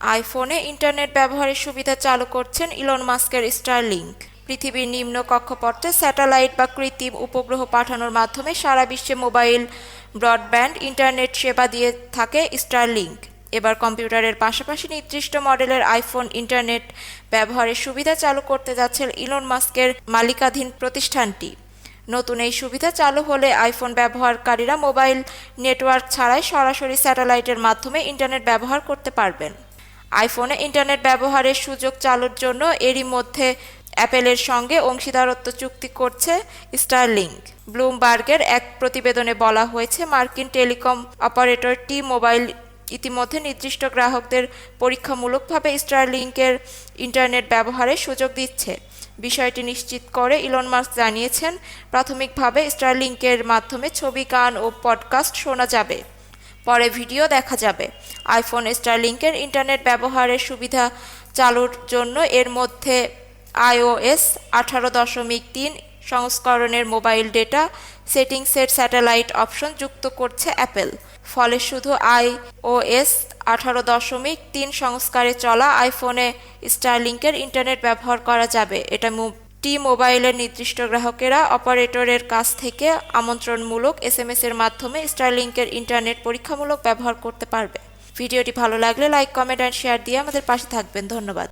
আইফোনে ইন্টারনেট ব্যবহারের সুবিধা চালু করছেন ইলন মাস্কের স্টারলিংক। পৃথিবীর নিম্ন কক্ষপথে স্যাটেলাইট বা কৃত্রিম উপগ্রহ পাঠানোর মাধ্যমে সারা বিশ্বে মোবাইল, ব্রডব্যান্ড, ইন্টারনেট সেবা দিয়ে থাকে স্টারলিংক। এবার কম্পিউটারের পাশাপাশি নির্দিষ্ট মডেলের আইফোন ইন্টারনেট ব্যবহারের সুবিধা চালু করতে যাচ্ছে ইলন মাস্কের মালিকাধীন প্রতিষ্ঠানটি। নতুন এই সুবিধা চালু হলে আইফোন ব্যবহারকারীরা মোবাইল নেটওয়ার্ক ছাড়াই সরাসরি স্যাটেলাইটের মাধ্যমে ইন্টারনেট ব্যবহার করতে পারবেন। আইফোনে ইন্টারনেট ব্যবহারের সুযোগ চালুর জন্য এরই মধ্যে অ্যাপেলের সঙ্গে অংশীদারত্ব চুক্তি করছে স্টারলিংক। ব্লুমবার্গের এক প্রতিবেদনে বলা হয়েছে, মার্কিন টেলিকম অপারেটর টি মোবাইল ইতিমধ্যে নির্দিষ্ট গ্রাহকদের পরীক্ষামূলকভাবে স্টারলিংকের ইন্টারনেট ব্যবহারের সুযোগ দিচ্ছে। বিষয়টি নিশ্চিত করে ইলন মাস্ক জানিয়েছেন, প্রাথমিকভাবে স্টারলিংকের মাধ্যমে ছবি, গান ও পডকাস্ট শোনা যাবে। পরে ভিডিও দেখা যাবে। আইফোন স্টারলিংকের ইন্টারনেট ব্যবহারের সুবিধা চালুর জন্য এর মধ্যে আইওএস আঠারো দশমিক তিন সংস্করণের মোবাইল ডেটা সেটিংসের স্যাটেলাইট অপশন যুক্ত করছে অ্যাপেল ফলে শুধু আইওএস আঠারো দশমিক তিন সংস্কারে চলা আইফোনে স্টারলিংকের ইন্টারনেট ব্যবহার করা যাবে। এটা টি মোবাইলের নির্দিষ্ট গ্রাহকেরা অপারেটরের কাছ থেকে আমন্ত্রণমূলক এস এম এর মাধ্যমে স্টারলিংকের ইন্টারনেট পরীক্ষামূলক ব্যবহার করতে পারবে। ভিডিওটি ভালো লাগলে লাইক কমেন্ট অ্যান্ড শেয়ার দিয়ে আমাদের পাশে থাকবেন। ধন্যবাদ।